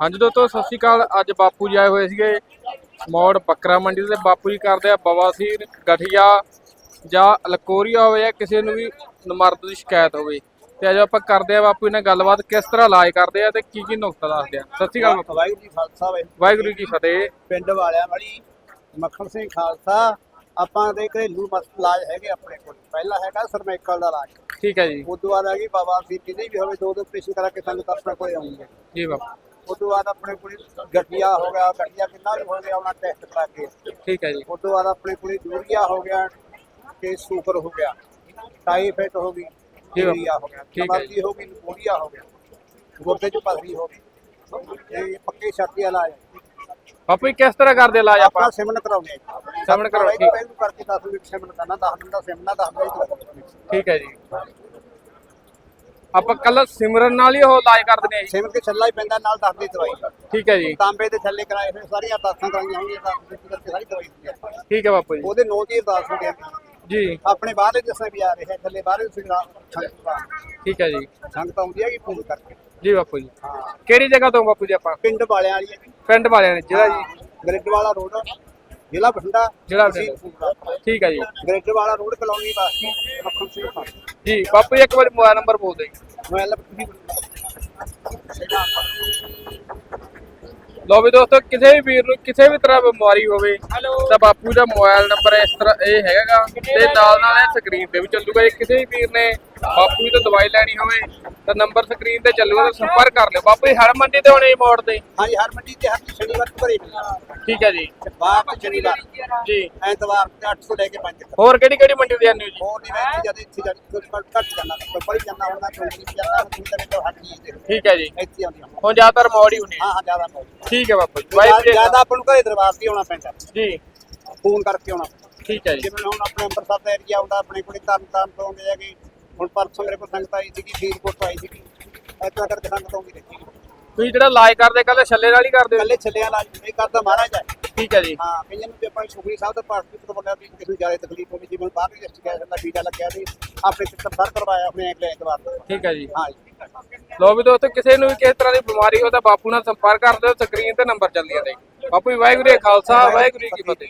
ਹਾਂਜੀ ਦੋਸਤੋ ਸਤਿ ਸ਼੍ਰੀ ਅਕਾਲ। ਅੱਜ ਬਾਪੂ ਜੀ ਆਏ ਹੋਏ ਸੀਗੇ ਮੋੜ ਬੱਕਰਾ ਮੰਡੀ ਤੇ। ਬਾਪੂ ਜੀ ਕਰਦੇ ਆ ਬਵਾਸੀਰ ਗਠੀਆ ਜਾਂ ਲਕੋਰੀਆ ਹੋਵੇ ਜਾਂ ਕਿਸੇ ਨੂੰ ਵੀ ਨਮਰਦ ਦੀ ਸ਼ਿਕਾਇਤ ਹੋਵੇ। ਤੇ ਅੱਜ ਆਪਾਂ ਕਰਦੇ ਆ ਬਾਪੂ ਜੀ ਨਾਲ ਗੱਲਬਾਤ ਕਿਸ ਤਰ੍ਹਾਂ ਇਲਾਜ ਕਰਦੇ ਆ ਤੇ ਕੀ ਕੀ ਨੁਕਤਾ ਦੱਸਦੇ ਆ। ਸਤਿ ਸ਼੍ਰੀ ਅਕਾਲ ਵਾਹਿਗੁਰੂ ਜੀ ਖਾਲਸਾ ਵਾਹਿਗੁਰੂ ਜੀ ਫਤਿਹ। ਪਿੰਡ ਵਾਲਿਆਂ ਵਾਲੀ ਮੱਖਣ ਸਿੰਘ ਖਾਲਸਾ ਆਪਾਂ ਦੇ ਘਰੇਲੂ ਇਲਾਜ ਹੈਗੇ ਆਪਣੇ ਕੋਲ। ਪਹਿਲਾ ਹੈਗਾ ਸਰਮੈਕਲ ਦਾ ਇਲਾਜ। ਠੀਕ ਹੈ ਜੀ। ਉਸ ਤੋਂ ਬਾਅਦ ਹੈਗੀ ਬਾਬਾ ਸੀ ਕਿਤੇ ਵੀ ਹੋਵੇ ਦੋ ਦੋ ਆਪਰੇਸ਼ਨ ਕਰਾ ਕੇ ਸਾਨੂੰ ਆਪਣੇ ਕੋਲੇ ਆਉਂਗੇ ਜੀ ਬਾਪੂ। ਉਸ ਤੋਂ ਬਾਅਦ ਆਪਣੇ ਕੋਲ ਗਠੀਆ ਹੋ ਗਿਆ ਗਠੀਆ ਕਿੰਨਾ ਵੀ ਹੋ ਗਿਆ ਉਹਨਾਂ ਟੈਸਟ ਕਰਾ ਕੇ। ਠੀਕ ਹੈ ਜੀ। ਉਸ ਤੋਂ ਬਾਅਦ ਆਪਣੇ ਕੋਲ ਯੂਰੀਆ ਹੋ ਗਿਆ ਤੇ ਸ਼ੂਗਰ ਹੋ ਗਿਆ। ਟਾਈਫਾਇਡ ਹੋ ਗਈ। ਯੂਰੀਆ ਹੋ ਗਿਆ ਠੀਕ ਹੈ ਗਈ ਨਿਮੋਨੀਆ ਹੋ ਗਿਆ ਗੁਰਦੇ ਚ ਪਥਰੀ ਹੋ ਗਈ। ਇਹ ਪੱਕੇ ਛਾਤੀ ਵਾਲਾ ਹੈ ਬਾਪੂ ਜੀ ਕਿਸ ਤਰ੍ਹਾਂ ਕਰਦੇ ਇਲਾਜ ਆਪਾਂ? ਆਪਾਂ ਸਿਮਨ ਕਰਾਉਂਦੇ ਕਰਾਓ, ਠੀਕ। ਪਹਿਲੂ ਕਰਕੇ 10 ਮਿੰਟ ਸਿਮਨ ਕਰਨਾ 10 ਮਿੰਟ ਦਾ ਸਿਮਨਾ 10 ਮਿੰਟ ਠੀਕ ਹੈ ਜੀ। ਆਪਾਂ ਕੱਲ ਸਿਮਰਨ ਨਾਲ ਹੀ ਉਹ ਇਲਾਜ ਕਰਦੇ ਨੇ ਜੀ। ਸਿਮਨ ਕੇ ਛੱਲਾ ਹੀ ਪੈਂਦਾ ਨਾਲ ਦੱਸ ਦੀ ਦਵਾਈ। ਠੀਕ ਹੈ ਜੀ। ਤਾਂਬੇ ਦੇ ਛੱਲੇ ਕਰਾਏ ਫਿਰ ਸਾਰੀਆਂ ਤਾਸਾਂ ਕਰਾਈਆਂ ਹੋਈਆਂ ਤਾਂ ਮਿੱਟੀ ਕਰਕੇ ਸਾਰੀ ਦਵਾਈ ਹੁੰਦੀ ਹੈ ਠੀਕ ਹੈ ਬਾਪੂ ਜੀ। ਉਹਦੇ ਨੌ ਦੀ ਅਰਦਾਸ ਹੁੰਦੇ ਆ। ਜੀ। ਆਪਣੇ ਬਾਹਰਲੇ ਜਿਸਨੇ ਵੀ ਆ ਰਹੇ ਥੱਲੇ ਬਾਹਰਲੇ ਸੰਗਤ ਠੀਕ ਹੈ ਜੀ। ਸੰਗਤ ਆਉਂਦੀ ਹੈ ਕਿ ਫੋਨ ਕਰਕੇ। ਜੀ ਬਾਪੂ ਜੀ। ਹਾਂ। ਕਿਹੜੀ ਜਗ੍ਹਾ ਤੋਂ ਬਾਪੂ ਜੀ ਆਪਾਂ? ਪਿੰਡ ਵਾਲਿਆਂ ਵਾਲੀ ਹੈ ਜੀ। ਪਿੰਡ ਵਾਲਿਆਂ ਨੇ ਜਿਹੜਾ ਜੀ ਗ੍ਰਿਡ ਵਾਲਾ ਰੋਡ ਜ਼ਿਲ੍ਹਾ ਬਠਿੰਡਾ ਜ਼ਿਲ੍ਹਾ ਫੂਲਪੁਰ। ਠੀਕ ਹੈ ਜੀ। ਗ੍ਰਿਡ ਵਾਲਾ ਰੋਡ ਕਲੋਨੀ ਵਾਸੀ ਮੱਖਣ ਸਿੰਘ ਖਾਨ ਜੀ ਬਾਪੂ ਜੀ ਇੱਕ ਵਾਰੀ ਮੋਬਾਈਲ ਨੰਬਰ ਬੋਲ ਦੇ ਮੋਬਾਈਲ ਤੁਸੀਂ ਲੋ ਵੀ ਦੋਸਤੋ ਕਿਸੇ ਵੀ ਵੀਰ ਨੂੰ ਕਿਸੇ ਵੀ ਤਰ੍ਹਾਂ ਬਿਮਾਰੀ ਹੋਵੇ ਤਾਂ ਬਾਪੂ ਦਾ ਮੋਬਾਈਲ ਨੰਬਰ ਇਸ ਤਰ੍ਹਾਂ ਇਹ ਹੈਗਾਗਾ ਤੇ ਨਾਲ ਨਾਲ ਇਹ ਸਕਰੀਨ ਤੇ ਵੀ ਚੱਲੂਗਾ ਜੇ। ਕਿਸੇ ਵੀ ਵੀਰ ਨੇ ਬਾਪੂ ਜੀ ਤੋਂ ਦਵਾਈ ਲੈਣੀ ਹੋਵੇ ਤਾਂ ਨੰਬਰ ਸਕਰੀਨ ਤੇ ਚੱਲੂਗਾ ਤਾਂ ਸੰਪਰਕ ਕਰ ਲਿਓ। ਬਾਪੂ ਜੀ ਹਰ ਮੰਡੀ ਤੇ ਹੋਣੇ ਮੋੜ ਤੇ? ਹਾਂਜੀ ਹਰ ਮੰਡੀ ਤੇ ਹਰ ਸ਼ਨੀਵਾਰ ਤੋਂ ਘਰੇ। ਮਿਲਣਾ ਠੀਕ ਹੈ ਜੀ। ਬਾਹਰ ਤੇ ਸ਼ਨੀਵਾਰ ਜੀ। ਐਤਵਾਰ ਤੇ 800 ਲੈ ਕੇ 5 ਤੱਕ। ਹੋਰ ਕਿਹੜੀ ਕਿਹੜੀ ਮੰਡੀ ਤੇ ਜਾਂਦੇ ਹੋ ਜੀ? ਹੋਰ ਨਹੀਂ ਮੈਂ ਇੱਥੇ ਜਦ ਇੱਥੇ ਜਦ ਕੁਝ ਘੱਟ ਜਾਣਾ ਕੋਈ ਪੜੀ ਜਾਣਾ ਹੁੰਦਾ ਕੋਈ ਨਹੀਂ ਜਾਂਦਾ ਤੁਸੀਂ ਤਾਂ ਮੈਨੂੰ ਹੱਟ ਨਹੀਂ ਦੇ ਠੀਕ ਹੈ ਜੀ। ਇੱਥੇ ਹੁਣ ਜ਼ਿਆਦਾਤਰ ਮੋੜ ਹੀ ਹੁੰਦੀ ਹਾਂ। ਹਾਂ ਜ਼ਿਆਦਾ ਨਹੀਂ ਠੀਕ ਹੈ ਬਾਪੂ ਜੀ। ਜੀ ਜ਼ਿਆਦਾ ਆਪਾਂ ਨੂੰ ਘਰੇ ਦਰਬਾਰ ਤੇ ਆਉਣਾ ਪੈਂਦਾ। ਜੀ। ਫੋਨ ਕਰਕੇ ਆਉਣਾ। ਠੀਕ ਹੈ ਜੀ। ਜਿਵੇਂ ਹੁਣ ਆਪਣੇ ਅੰਮ੍ਰਿਤਸਰ ਦਾ ਏਰੀਆ ਆਉਂਦਾ ਆਪਣੇ ਕੋਲੇ ਤਰਨ ਤਾਰਨ ਤੋਂ ਆਉਂਦੇ ਹੈਗੇ। ਹੁਣ ਪਰਸੋਂ ਮੇਰੇ ਕੋਲ ਸੰਗਤ ਆਈ ਸੀਗੀ ਫਰੀਦਕੋਟ ਤੋਂ ਆਈ ਸੀਗੀ। ਇੱਦਾਂ ਕਰਕੇ ਸੰਗਤ ਆਉਂਦੀ ਰਹੀ। ਤੁਸੀਂ ਜਿਹੜਾ ਇਲਾਜ ਕਰਦੇ ਕੱਲ ਛੱਲੇ ਨਾਲ ਹੀ ਕਰਦੇ ਹੋ। ਕੱਲੇ ਛੱਲਿਆਂ ਲਾਜ ਨਹੀਂ ਕਰਦਾ ਮਹਾਰਾਜ ਹੈ। ਠੀਕ ਹੈ ਜੀ। ਹਾਂ ਕਈਆਂ ਨੂੰ ਵੀ ਆਪਾਂ ਸ਼ੁਕਰੀ ਸਾਹਿਬ ਦਾ ਪਾਠ ਤੋਂ ਬੋਲਿਆ ਵੀ ਕਿਸੇ ਨੂੰ ਜ਼ਿਆਦਾ ਤਕਲੀਫ ਹੋਵੇ ਜਿਵੇਂ ਬਾਹਰ ਵੀ ਰੈਸਟ ਗਿਆ ਜਾਂਦਾ ਵੀਜ਼ਾ ਲੱਗਿਆ ਸੀ ਆਪਣੇ ਚਿੱਤਰ ਸਰ ਕਰਵਾਇਆ ਆਪਣੇ ਅਗਲੇ ਐਤਵਾਰ ਨੂੰ। ਠੀਕ ਹੈ ਜੀ। ਹਾਂ ਜੀ। ਲੋ ਵੀ ਦੋਸਤੋ ਕਿਸੇ ਨੂੰ ਵੀ ਕਿਸੇ ਤਰ੍ਹਾਂ ਦੀ ਬਿਮਾਰੀ ਹੋ ਤਾਂ ਬਾਪੂ ਨਾਲ ਸੰਪਰਕ ਕਰ ਦਿਓ ਸਕਰੀਨ ਤੇ ਨੰਬਰ ਚੱਲਦੀਆਂ ਨੇ ਬਾਪੂ ਜੀ ਵਾਹਿਗੁਰੂ ਜੀ ਕਾ ਖਾਲਸਾ ਵਾਹਿਗੁਰੂ ਜੀ ਕੀ ਫਤਿਹ।